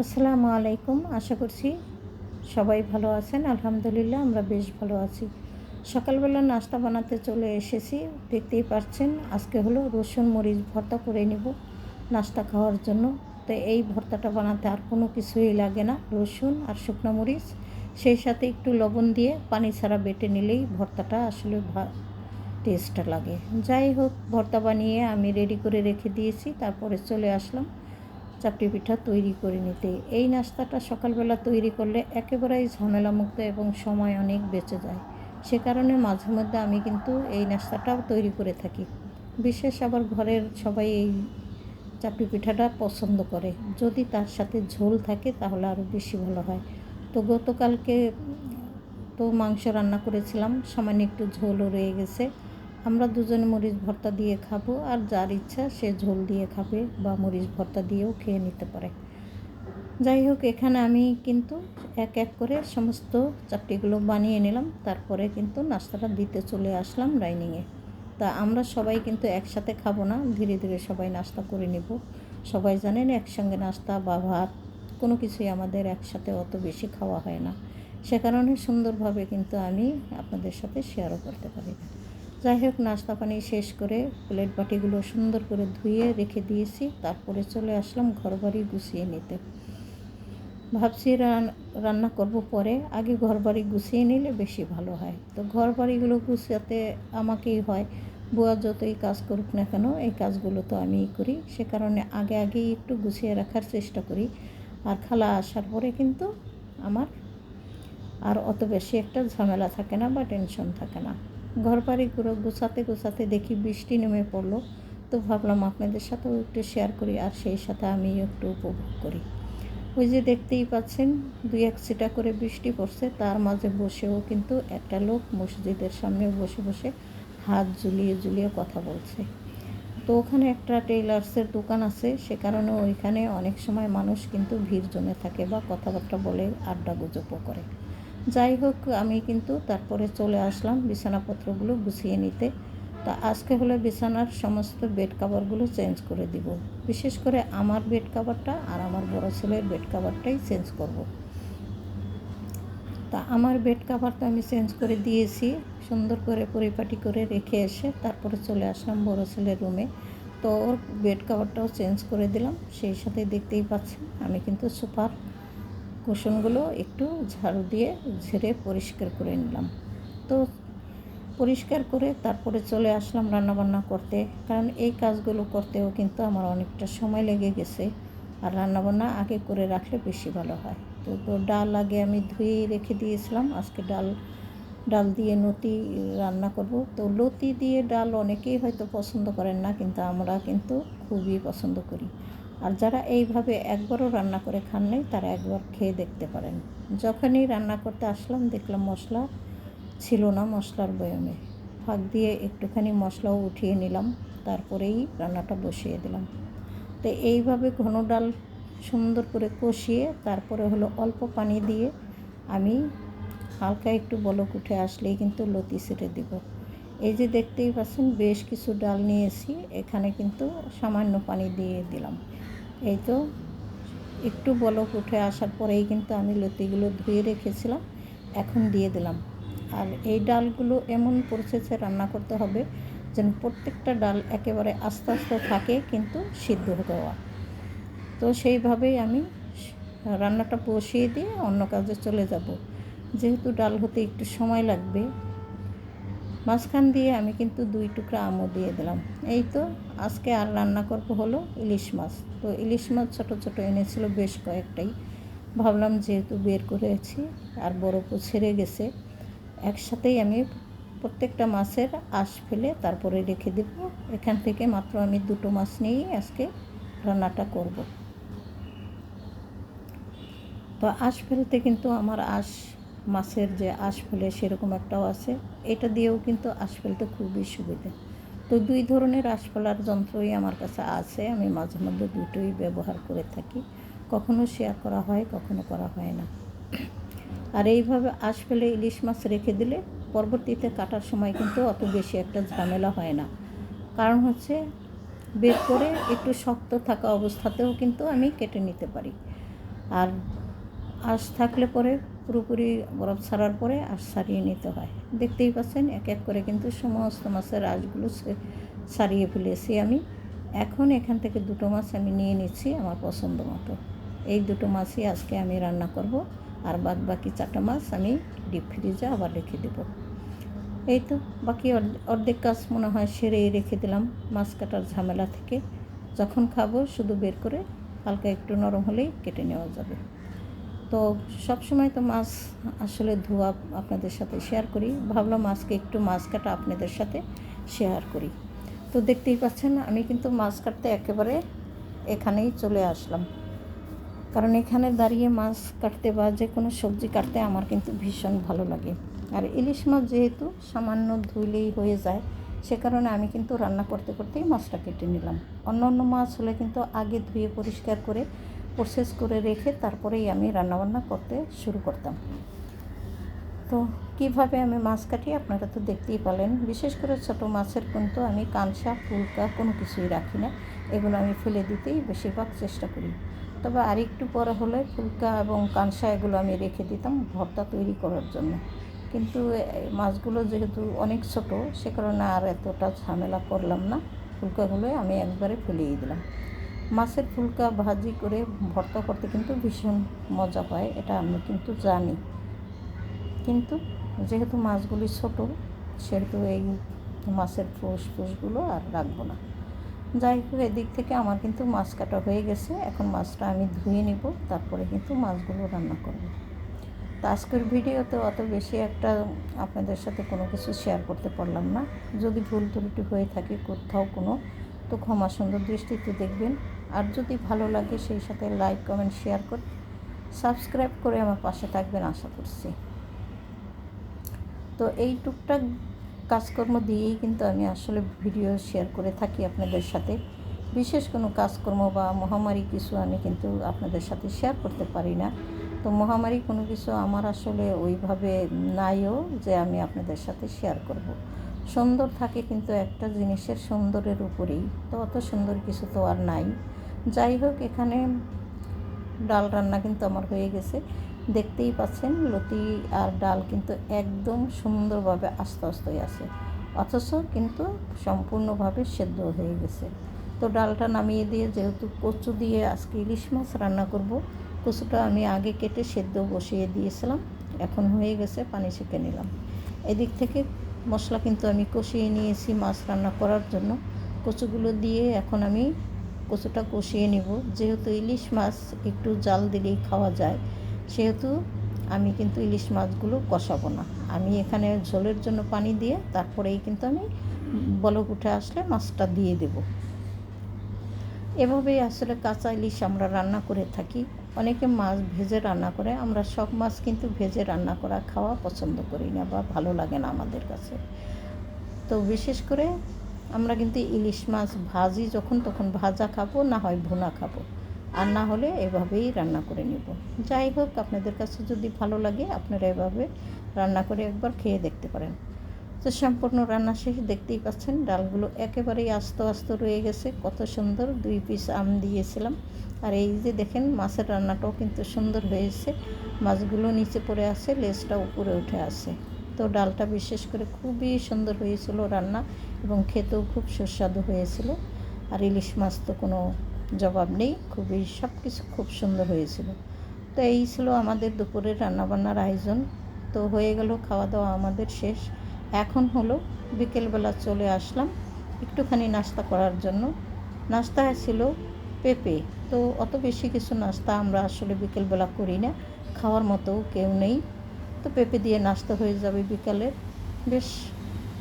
আসসালামু আলাইকুম। আশা করছি সবাই ভালো আছেন। আলহামদুলিল্লাহ, আমরা বেশ ভালো আছি। সকালবেলা নাস্তা বানাতে চলে এসেছি। দেখতেই পাচ্ছেন, আজকে হলো রসুন মরিচ ভর্তা করে নিব নাস্তা খাওয়ার জন্য। তো এই ভর্তাটা বানাতে আর কোনো কিছুই লাগে না, রসুন আর শুকনো মরিচ। সেই সাথে একটু লবণ দিয়ে পানি ছাড়া বেটে নিলেই ভর্তাটা আসলে ভা টেস্টটা লাগে। যাই হোক, ভর্তা বানিয়ে আমি রেডি করে রেখে দিয়েছি, তারপরে চলে আসলাম। চাপটি পিঠা তৈরি করে নিতে। এই নাস্তাটা সকালবেলা তৈরি করলে একেবারেই ঝামেলামুক্ত এবং সময় অনেক বেঁচে যায়। সে কারণে মাঝে মধ্যে আমি কিন্তু এই নাস্তাটাও তৈরি করে থাকি। বিশেষ আবার ঘরের সবাই এই চাপটি পিঠাটা পছন্দ করে। যদি তার সাথে ঝোল থাকে তাহলে আরও বেশি ভালো হয়। তো গতকালকে তো মাংস রান্না করেছিলাম, সামান্য একটু ঝোলও রয়ে গেছে। আমরা দুজনে মরিচ ভর্তা দিয়ে খাব, আর যার ইচ্ছা সে ঝোল দিয়ে খাবে বা মরিচ ভর্তা দিয়েও খেয়ে নিতে পারে। যাই হোক, এখানে আমি কিন্তু এক এক করে সমস্ত চাপটিগুলো বানিয়ে নিলাম, তারপরে কিন্তু নাস্তাটা দিতে চলে আসলাম ডাইনিংয়ে। তা আমরা সবাই কিন্তু একসাথে খাব না, ধীরে ধীরে সবাই নাস্তা করে নিব। সবাই জানেন, একসঙ্গে নাস্তা বা ভাত কোনো কিছুই আমাদের একসাথে অত বেশি খাওয়া হয় না। সে কারণে সুন্দরভাবে কিন্তু আমি আপনাদের সাথে শেয়ারও করতে পারি না। যাই হোক, নাস্তা পানি শেষ করে প্লেট বাটিগুলো সুন্দর করে ধুয়ে রেখে দিয়েছি। তারপরে চলে আসলাম ঘর বাড়ি গুছিয়ে নিতে। ভাবছি রান্না করব পরে। আগে ঘর বাড়ি গুছিয়ে নিলে বেশি ভালো হয়। তো ঘর বাড়িগুলো গুছাতে আমাকেই হয়। বুয়া যতই কাজ করুক না কেন, এই কাজগুলো তো আমিই করি। সে কারণে আগে আগেই একটু গুছিয়ে রাখার চেষ্টা করি। আর খালা আসার পরে কিন্তু আমার আর অত বেশি একটা ঝামেলা থাকে না বা টেনশন থাকে না। ঘর বাড়ি ঘুরো গুছাতে গুছাতে দেখি বৃষ্টি নেমে পড়ল। তো ভাবলাম আপনাদের সাথেও একটু শেয়ার করি আর সেই সাথে আমি একটু উপভোগ করি। ওই যে দেখতেই পাচ্ছেন, দুই এক সিটা করে বৃষ্টি পড়ছে। তার মাঝে বসেও কিন্তু একটা লোক মসজিদের সামনে বসে বসে হাত ঝুলিয়ে ঝুলিয়ে কথা বলছে। তো ওখানে একটা টেইলার্সের দোকান আছে। সে কারণে ওইখানে অনেক সময় মানুষ কিন্তু ভিড় জমে থাকে বা কথাবার্তা বলে আড্ডা গুজবও করে। যাই হোক, আমি কিন্তু তারপরে চলে আসলাম বিছানাপত্রগুলো গুছিয়ে নিতে। তা আজকে হলে বিছানার সমস্ত বেড কাভারগুলো চেঞ্জ করে দিব। বিশেষ করে আমার বেড কাভারটা আর আমার বড় ছেলের বেড কাভারটাই চেঞ্জ করব। তা আমার বেড কাভারটা আমি চেঞ্জ করে দিয়েছি, সুন্দর করে পরিপাটি করে রেখে এসে তারপরে চলে আসলাম বড় ছেলের রুমে। তো ওর বেড কাভারটাও চেঞ্জ করে দিলাম, সেই সাথে দেখতেই পাচ্ছেন আমি কিন্তু সুপার। কুশনগুলো একটু ঝাড়ু দিয়ে ঝেড়ে পরিষ্কার করে নিলাম। তো পরিষ্কার করে তারপরে চলে আসলাম রান্নাবান্না করতে। কারণ এই কাজগুলো করতেও কিন্তু আমার অনেকটা সময় লেগে গেছে। আর রান্নাবান্না আগে করে রাখলে বেশি ভালো হয়। তো তো ডাল আগে আমি ধুয়ে রেখে দিয়েছিলাম। আজকে ডাল ডাল দিয়ে নতি রান্না করব। তো লতি দিয়ে ডাল অনেকেই হয়তো পছন্দ করেন না, কিন্তু আমরা কিন্তু খুবই পছন্দ করি। আর যারা এইভাবে একবারও রান্না করে খান নাই, তারা একবার খেয়ে দেখতে পারেন। যখনই রান্না করতে আসলাম, দেখলাম মশলা ছিল না মশলার বয়মে। ফাঁক দিয়ে একটুখানি মশলাও উঠিয়ে নিলাম, তারপরেই রান্নাটা বসিয়ে দিলাম। তো এইভাবে ঘন ডাল সুন্দর করে কষিয়ে, তারপরে হলো অল্প পানি দিয়ে আমি হালকা একটু বলক উঠে আসলেই কিন্তু লতি সেটে দিব। এই যে দেখতেই পাচ্ছেন, বেশ কিছু ডাল নিয়েছি, এখানে কিন্তু সামান্য পানি দিয়ে দিলাম। এই তো একটু বলক উঠে আসার পরেই কিন্তু আমি লতিগুলো ধুয়ে রেখেছিলাম, এখন দিয়ে দিলাম। আর এই ডালগুলো এমন প্রসেসে রান্না করতে হবে যেন প্রত্যেকটা ডাল একেবারে আস্তে আস্তে থাকে কিন্তু সিদ্ধ হওয়া। তো সেইভাবেই আমি রান্নাটা বসিয়ে দিয়ে অন্য কাজে চলে যাব। যেহেতু ডাল হতে একটু সময় লাগবে মাঝখান দিয়ে আমি কিন্তু দুই টুকরা আমও দিয়ে দিলাম। এই তো আজকে আর রান্না করব হলো ইলিশ মাছ। তো ইলিশ মাছ ছোটো ছোটো এনেছিল বেশ কয়েকটাই। ভাবলাম যেহেতু বের করেছি আর বরফও ছেড়ে গেছে, একসাথেই আমি প্রত্যেকটা মাছের আঁশ ফেলে তারপরে রেখে দেব। এখান থেকে মাত্র আমি দুটো মাছ নিয়েই আজকে রান্নাটা করব। তো আঁশ ফেলতে কিন্তু আমার আঁশ মাছের যে আঁশ ফেলে সেরকম একটাও আছে। এটা দিয়েও কিন্তু আঁশ ফেলতে খুবই সুবিধা। তো দুই ধরনের আঁশ ফেলার যন্ত্রই আমার কাছে আছে। আমি মাঝে মধ্যে দুটোই ব্যবহার করে থাকি। কখনো শেয়ার করা হয়, কখনো করা হয় না। আর এইভাবে আঁশ ফেলে ইলিশ মাছ রেখে দিলে পরবর্তীতে কাটার সময় কিন্তু অত বেশি একটা ঝামেলা হয় না। কারণ হচ্ছে বের করে একটু শক্ত থাকা অবস্থাতেও কিন্তু আমি কেটে নিতে পারি। আর আঁশ থাকলে পরে পুরোপুরি বরফ ছাড়ার পরে আর সারিয়ে নিতে হয়। দেখতেই পাচ্ছেন এক এক করে কিন্তু সমস্ত মাছের আঁশগুলো সারিয়ে ফেলেছি আমি। এখন এখান থেকে দুটো মাছ আমি নিয়ে নিচ্ছি আমার পছন্দ মতো। এই দুটো মাছই আজকে আমি রান্না করব আর বাদ বাকি চারটা মাছ আমি ডিপ ফ্রিজে আবার রেখে দেবো। এই তো বাকি অর্ধ- অর্ধেক কাজ মনে হয় সেরেই রেখে দিলাম মাছ কাটার ঝামেলা থেকে। যখন খাব শুধু বের করে হালকা একটু নরম হলেই কেটে নেওয়া যাবে। তো সব সময় তো মাছ আসলে ধোয়া আপনাদের সাথে শেয়ার করি। ভাবলাম আজকে একটু মাছ কাটা আপনাদের সাথে শেয়ার করি। তো দেখতেই পাচ্ছেন, আমি কিন্তু মাছ কাটতে একেবারে এখানেই চলে আসলাম। কারণ এখানে দাঁড়িয়ে মাছ কাটতে বা যে কোনো সবজি কাটতে আমার কিন্তু ভীষণ ভালো লাগে। আর ইলিশ মাছ যেহেতু সামান্য ধুইলেই হয়ে যায়, সে কারণে আমি কিন্তু রান্না করতে করতেই মাছটা কেটে নিলাম। অন্য অন্য মাছ হলে কিন্তু আগে ধুয়ে পরিষ্কার করে প্রসেস করে রেখে তারপরেই আমি রান্নাবান্না করতে শুরু করতাম। তো কীভাবে আমি মাছ কাটি আপনারা তো দেখতেই পেলেন বিশেষ করে ছোট মাছের কিন্তু আমি কাঁচা, ফুলকা কোনো কিছুই রাখি না। এগুলো আমি ফেলে দিতেই বেশিরভাগ চেষ্টা করি। তবে আরেকটু পরে হলে ফুলকা এবং কাঁসা এগুলো আমি রেখে দিতাম ভর্তা তৈরি করার জন্য। কিন্তু মাছগুলো যেহেতু অনেক ছোট, সে কারণে আর এতটা ঝামেলা করলাম না। ফুলকাগুলো আমি একবারে ফেলিয়ে দিলাম। মাছের ফুলকা ভাজি করে ভর্তা করতে কিন্তু ভীষণ মজা হয়, এটা আমি কিন্তু জানি। কিন্তু যেহেতু মাছগুলি ছোট, সেহেতু এই মাছের ফুস ফুসগুলো আর রাখব না। যাই হোক, এদিক থেকে আমার কিন্তু মাছ কাটা হয়ে গেছে, এখন মাছটা আমি ধুয়ে নিব, তারপরে কিন্তু মাছগুলো রান্না করব। তো আজকের ভিডিওতে অত বেশি একটা আপনাদের সাথে কোনো কিছু শেয়ার করতে পারলাম না। যদি ভুল ত্রুটি হয়ে থাকে কোথাও কোনো, তো ক্ষমা সুন্দর দৃষ্টিতে দেখবেন। আর যদি ভালো লাগে সেই সাথে লাইক, কমেন্ট, শেয়ার করে সাবস্ক্রাইব করে আমার পাশে থাকবেন আশা করছি। তো এই টুকটাক কাজকর্ম দিয়েই কিন্তু আমি আসলে ভিডিও শেয়ার করে থাকি আপনাদের সাথে। বিশেষ কোনো কাজকর্ম বা মহামারী কিছু আমি কিন্তু আপনাদের সাথে শেয়ার করতে পারি না। তো মহামারী কোনো কিছু আমার আসলে ওইভাবে নাইও যে আমি আপনাদের সাথে শেয়ার করব। সুন্দর থাকে কিন্তু একটা জিনিসের সুন্দরের উপরেই। তো অত সুন্দর কিছু তো আর নাই। যাই হোক, এখানে ডাল রান্না কিন্তু আমার হয়ে গেছে। দেখতেই পাচ্ছেন, লতি আর ডাল কিন্তু একদম সুন্দরভাবে আস্তে আস্তে আছে। অথচ কিন্তু সম্পূর্ণভাবে সেদ্ধ হয়ে গেছে। তো ডালটা নামিয়ে দিয়ে যেহেতু কচু দিয়ে আজকে ইলিশ মাছ রান্না করব, কচুটা আমি আগে কেটে সেদ্ধ বসিয়ে দিয়েছিলাম। এখন হয়ে গেছে, পানি ছেঁকে নিলাম। এদিক থেকে মশলা কিন্তু আমি কষিয়ে নিয়েছি মাছ রান্না করার জন্য। কচুগুলো দিয়ে এখন আমি কচুটা কষিয়ে নিব। যেহেতু ইলিশ মাছ একটু জাল দিলেই খাওয়া যায়, সেহেতু আমি কিন্তু ইলিশ মাছগুলো কষাবো না। আমি এখানে ঝোলের জন্য পানি দিয়ে তারপরেই কিন্তু আমি বলক উঠে আসলে মাছটা দিয়ে দেব। এভাবেই আসলে কাঁচা ইলিশ আমরা রান্না করে থাকি। অনেকে মাছ ভেজে রান্না করে, আমরা সব মাছ কিন্তু ভেজে রান্না করা খাওয়া পছন্দ করি না বা ভালো লাগে না আমাদের কাছে। তো বিশেষ করে আমরা কিন্তু ইলিশ মাছ ভাজি যখন, তখন ভাজা খাব, না হয় ভুনা খাব। আর না হলে এভাবেই রান্না করে নেব। যাই হোক, আপনাদের কাছে যদি ভালো লাগে, আপনারা এভাবে রান্না করে একবার খেয়ে দেখতে পারেন। তো সম্পূর্ণ রান্না শেষ, দেখতেই পাচ্ছেন, ডালগুলো একেবারেই আস্ত আস্ত রয়ে গেছে। কত সুন্দর দুই পিস আম দিয়েছিলাম। আর এই যে দেখেন, মাছের রান্নাটাও কিন্তু সুন্দর হয়েছে। মাছগুলো নিচে পড়ে আছে, লেজটা উপরে উঠে আছে। তো ডালটা বিশেষ করে খুবই সুন্দর হয়েছিল রান্না। এবং খেতেও খুব সুস্বাদু হয়েছিল। আর ইলিশ মাছ তো কোনো জবাব নেই, খুবই সব কিছু খুব সুন্দর হয়েছিল। তো এই ছিল আমাদের দুপুরের রান্নাবান্নার আয়োজন। তো হয়ে গেল খাওয়া দাওয়া আমাদের শেষ। এখন হলো বিকেলবেলা চলে আসলাম একটুখানি নাস্তা করার জন্য। নাস্তা ছিল পেঁপে। তো অত বেশি কিছু নাস্তা আমরা আসলে বিকেলবেলা করি না, খাওয়ার মতো কেউ নেই। তো পেঁপে দিয়ে নাস্তা হয়ে যাবে বিকালের বেশ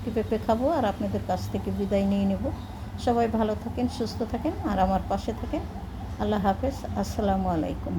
একটু পেঁপে খাব আর আপনাদের কাছ থেকে বিদায় নিয়ে নেব। সবাই ভালো থাকেন, সুস্থ থাকেন আর আমার পাশে থাকেন। আল্লাহ হাফেজ, আসসালামু আলাইকুম।